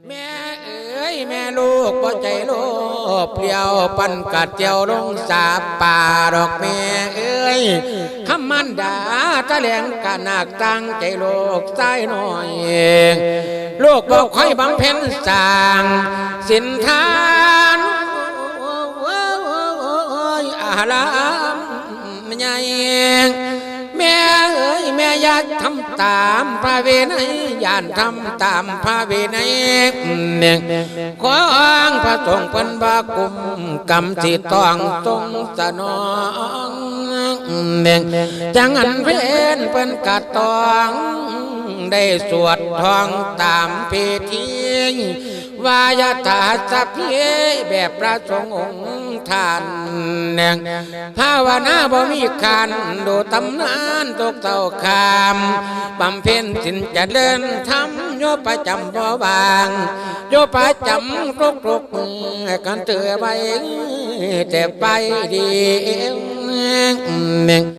แม่เอ้ยแม่ลูกบ่ใจโลภเปลี่ยวปันกัดเจียวลงสาป่าดอกแม่เอ้ยคำมันดาตะแหลงกะนักตั้งใจโลกใจหน่อยเองลูกบอกค่อยบำเพ็ญสร้างสินทานอาลามใหญ่แม่เอ้ ยแม่อยากทำตามพระเวไนยยานทำตามพระเวไนยเนี่ยขออ้างพระสงฆ์เป็นบากุมกรรมที่ต้องทรงสนองเน่งจังอันเพนเป็นกะตอง ได้สวดท่องตามพิธีวายาถาสัพเพแบบพระสงฆ์องค์ท่านแนงภาวนาบ่มีคันดูตำนานตกเต่าคามบำเพ็ญสินจะเดินทำโยประจำบ่บางโยประจำกรุกกรุกกันเตือไปแต่ไปดีเอง